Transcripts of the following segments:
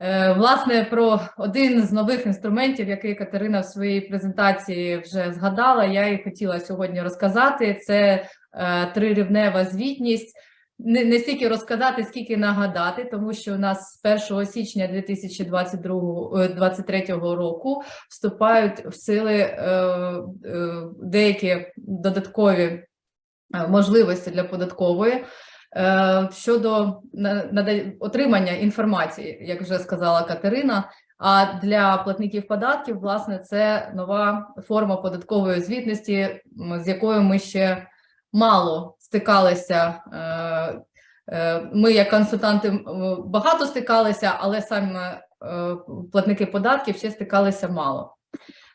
Е, Власне, про один з нових інструментів, який Катерина в своїй презентації вже згадала, я і хотіла сьогодні розказати. Це е, трирівнева звітність. Не, стільки розказати, скільки нагадати, тому що у нас з 1 січня 2023 року вступають в сили е, е, деякі додаткові е, можливості для податкової. Е, Щодо отримання інформації, як вже сказала Катерина. А для платників податків, власне, це нова форма податкової звітності, з якою ми ще мало стикалися. Е, е, Ми, як консультанти, багато стикалися, але саме платники податків ще стикалися мало.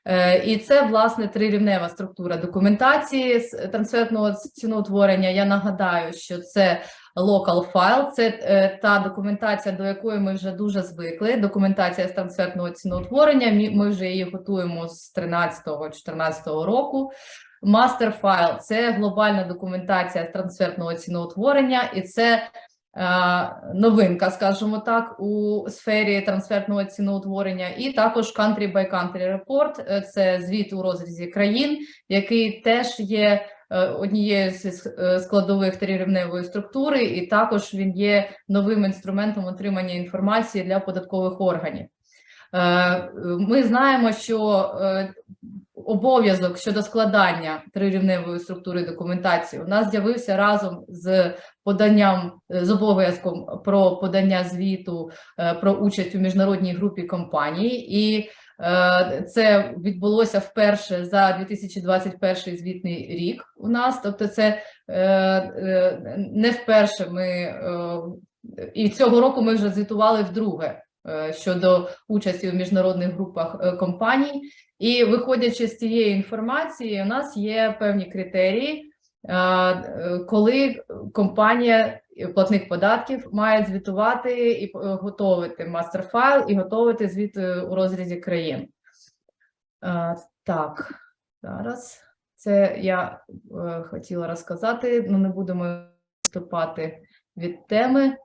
Е, І це власне трирівнева структура документації з трансфертного ціноутворення. Я нагадаю, що це local file, це е, та документація, до якої ми вже дуже звикли. Документація з трансфертного ціноутворення. Ми вже її готуємо з 13-14 року. Мастер файл це глобальна документація з трансфертного ціноутворення, і це новинка, скажімо так, у сфері трансфертного ціноутворення, і також country by country report, е, це звіт у розрізі країн, який теж є е, однією з е, складових трирівневої структури, і також він є новим інструментом отримання інформації для податкових органів. Е, Ми знаємо, що е, обов'язок щодо складання трирівневої структури документації. У нас з'явився разом з поданням е, з обов'язком про подання звіту е, про участь у міжнародній групі компаній, і е, це відбулося вперше за 2021 звітний рік у нас. Тобто, це не вперше ми і цього року ми вже звітували вдруге щодо участі у міжнародних групах е, компаній. І виходячи з цієї інформації, у нас є певні критерії, е, е, коли компанія, е, платник податків, має звітувати і е, готовити мастер-файл і готовити звіт е, у розрізі країн. Е, Так, зараз це я е, хотіла розказати, але не будемо вступати від теми.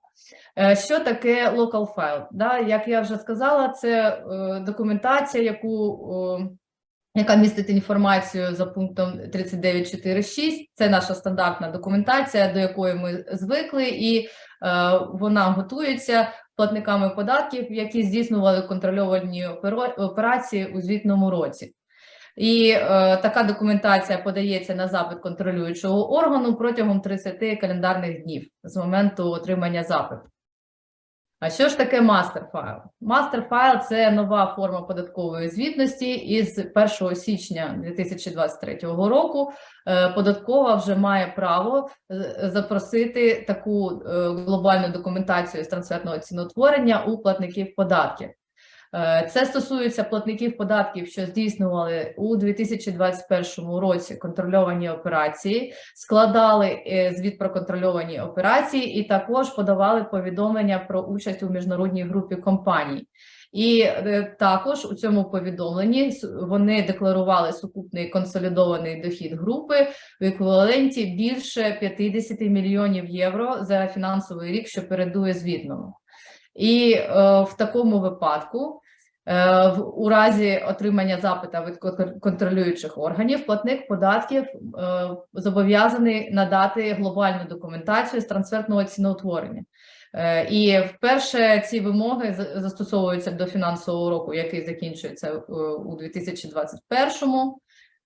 Е, Що таке local file? Да, як я вже сказала, це е, документація, яку, яка містить інформацію за пунктом 39.4.6. Це наша стандартна документація, до якої ми звикли, і е, вона готується платниками податків, які здійснювали контрольовані операції у звітному році. І е, така документація подається на запит контролюючого органу протягом 30 календарних днів з моменту отримання запиту. А що ж таке мастер-файл? Мастер-файл – це нова форма податкової звітності, і з 1 січня 2023 року е, податкова вже має право е, запросити таку е, глобальну документацію з трансфертного ціноутворення у платників податків. Е, Це стосується платників податків, що здійснювали у 2021 році контрольовані операції, складали е, звіт про контрольовані операції і також подавали повідомлення про участь у міжнародній групі компаній. І е, також у цьому повідомленні вони декларували сукупний консолідований дохід групи в еквіваленті більше 50 мільйонів євро за фінансовий рік, що передує звітному. І е, в такому випадку, е, в, у разі отримання запита від контролюючих органів, платник податків е, зобов'язаний надати глобальну документацію з трансфертного ціноутворення. Е, і вперше ці вимоги застосовуються до фінансового року, який закінчується е, у 2021-му.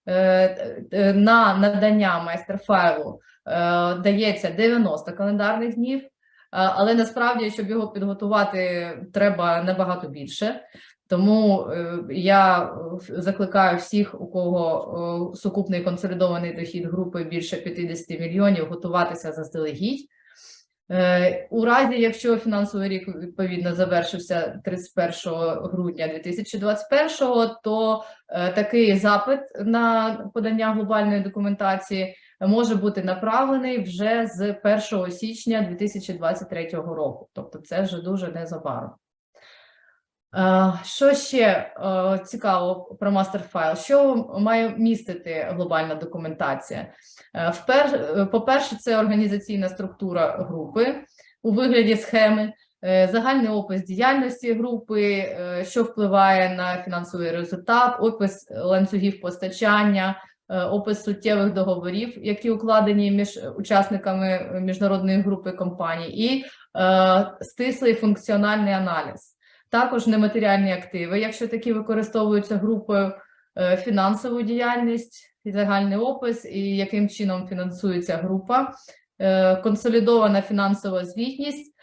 Е, е, На надання майстер-файлу дається 90 календарних днів. А, Але насправді, щоб його підготувати, треба набагато більше. Тому е, я е, закликаю всіх, у кого е, сукупний консолідований дохід групи більше 50 мільйонів, готуватися заздалегідь. Е, У разі, якщо фінансовий рік відповідно завершився 31 грудня 2021, то е, такий запит на подання глобальної документації може бути направлений вже з 1 січня 2023 року. Тобто це вже дуже незабаром. Е, Що ще е, цікаво про мастер-файл? Що має містити глобальна документація? Е, По-перше, це організаційна структура групи у вигляді схеми. загальний опис діяльності групи, що впливає на фінансовий результат, опис ланцюгів постачання, опис суттєвих договорів, які укладені між учасниками міжнародної групи компаній, і е, стислий функціональний аналіз. Також нематеріальні активи, якщо такі використовуються групою, е, фінансову діяльність, загальний опис, і яким чином фінансується група, е, консолідована фінансова звітність,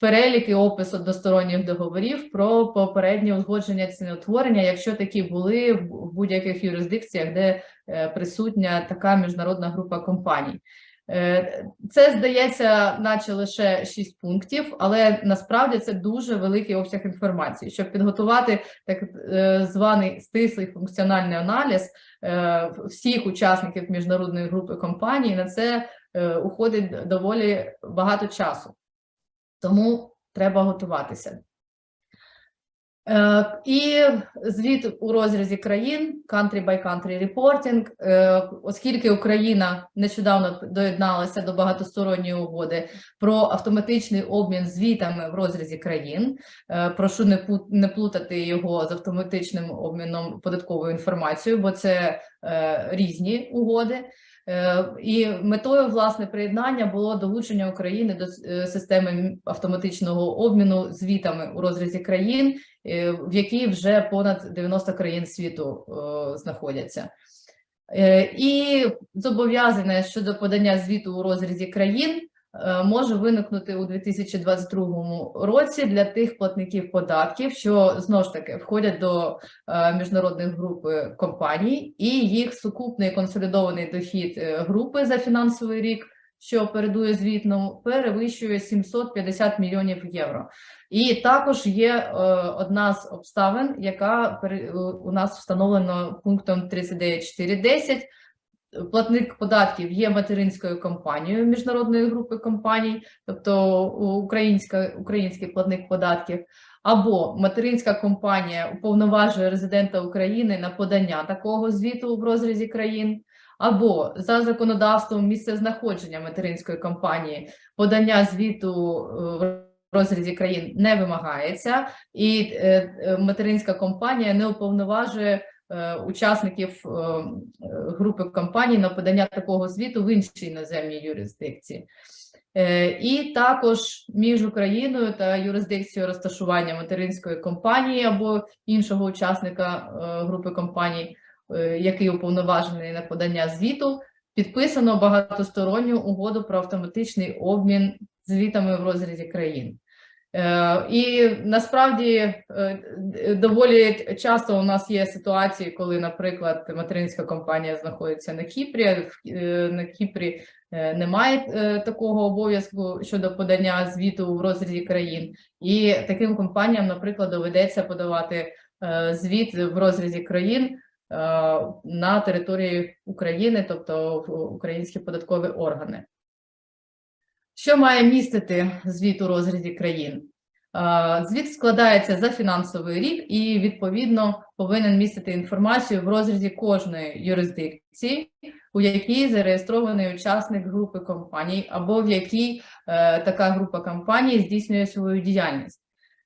перелік і опис односторонніх договорів про попереднє узгодження ціноутворення, якщо такі були в будь-яких юрисдикціях, де е, присутня така міжнародна група компаній. Е, Це здається, наче лише 6 пунктів, але насправді це дуже великий обсяг інформації. Щоб підготувати так е, званий стислий функціональний аналіз всіх учасників міжнародної групи компаній, на це уходить доволі багато часу. Тому треба готуватися. Е, І звіт у розрізі країн country by country reporting, е, оскільки Україна нещодавно доєдналася до багатосторонньої угоди про автоматичний обмін звітами в розрізі країн. е, Прошу не плутати його з автоматичним обміном податковою інформацією, бо це різні угоди. Е, І метою власне приєднання було долучення України до е, системи автоматичного обміну звітами у розрізі країн, е, в якій вже понад 90 країн світу знаходяться. І зобов'язання щодо подання звіту у розрізі країн може виникнути у 2022 році для тих платників податків, що знову ж таки входять до е, міжнародних груп е, компаній, і їх сукупний консолідований дохід е, групи за фінансовий рік, що передує звітному, перевищує 750 мільйонів євро. І також є е, одна з обставин, яка у нас встановлено пунктом 39.4.10. Платник податків є материнською компанією міжнародної групи компаній, тобто українська, український платник податків, або материнська компанія уповноважує резидента України на подання такого звіту в розрізі країн, або за законодавством місцезнаходження материнської компанії подання звіту е, в розрізі країн не вимагається, і е, е, материнська компанія не уповноважує учасників е, е, групи компаній на подання такого звіту в іншій іноземній юрисдикції. Е, І також між Україною та юрисдикцією розташування материнської компанії або іншого учасника е, групи компаній, е, який уповноважений на подання звіту, підписано багатосторонню угоду про автоматичний обмін звітами в розрізі країн. Е, І насправді е, доволі часто у нас є ситуації, коли, наприклад, материнська компанія знаходиться на Кіпрі, е, на Кіпрі немає такого обов'язку щодо подання звіту в розрізі країн, і таким компаніям, наприклад, доведеться подавати звіт в розрізі країн на території України, тобто українські податкові органи. Що має містити звіт у розрізі країн? Е, Звіт складається за фінансовий рік і, відповідно, повинен містити інформацію в розрізі кожної юрисдикції, у якій зареєстрований учасник групи компаній, або в якій е, така група компаній здійснює свою діяльність.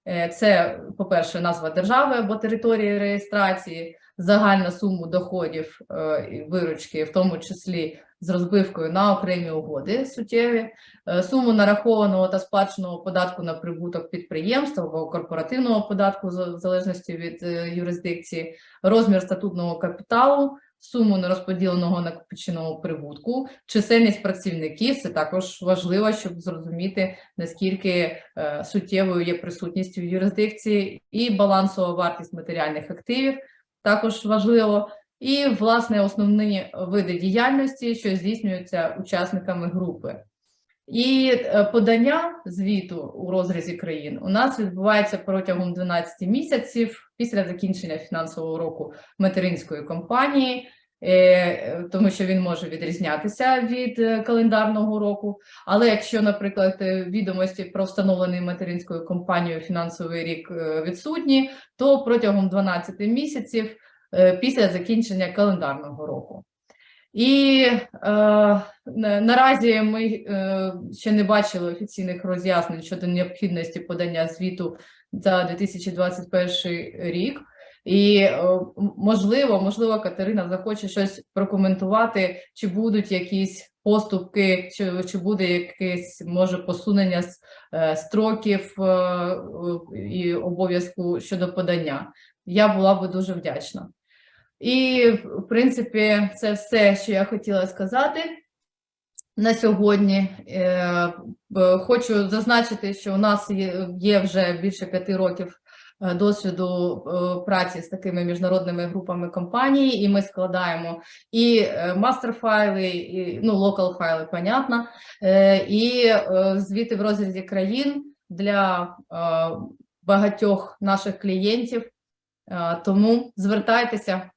Е, Це, по-перше, назва держави або території реєстрації, загальна сума доходів е, і виручки, в тому числі з розбивкою на окремі угоди суттєві, е, суму нарахованого та сплаченого податку на прибуток підприємства або корпоративного податку в залежності від е, юрисдикції, розмір статутного капіталу, суму нерозподіленого накопиченого прибутку, чисельність працівників. Це також важливо, щоб зрозуміти, наскільки суттєвою є присутність в юрисдикції, і балансова вартість матеріальних активів також важливо. І, власне, основні види діяльності, що здійснюються учасниками групи. І е, подання звіту у розрізі країн у нас відбувається протягом 12 місяців після закінчення фінансового року материнської компанії, тому що він може відрізнятися від е, календарного року. Але якщо, наприклад, е, відомості про встановлений материнською компанією фінансовий рік е, відсутні, то протягом 12 місяців е, після закінчення календарного року. І е, наразі ми е, ще не бачили офіційних роз'яснень щодо необхідності подання звіту за 2021 рік. І е, можливо, можливо, Катерина захоче щось прокоментувати, чи будуть якісь поступки, чи, чи буде якесь може посунення з е, строків е, і обов'язку щодо подання. Я була би дуже вдячна. І, в принципі, це все, що я хотіла сказати на сьогодні. Е, Хочу зазначити, що у нас є, вже більше п'яти років досвіду е, праці з такими міжнародними групами компаній, і ми складаємо і е, мастер-файли, і ну, локал файли, понятно, е, і е, звіти в розрізі країн для е, багатьох наших клієнтів. Е, Тому звертайтеся,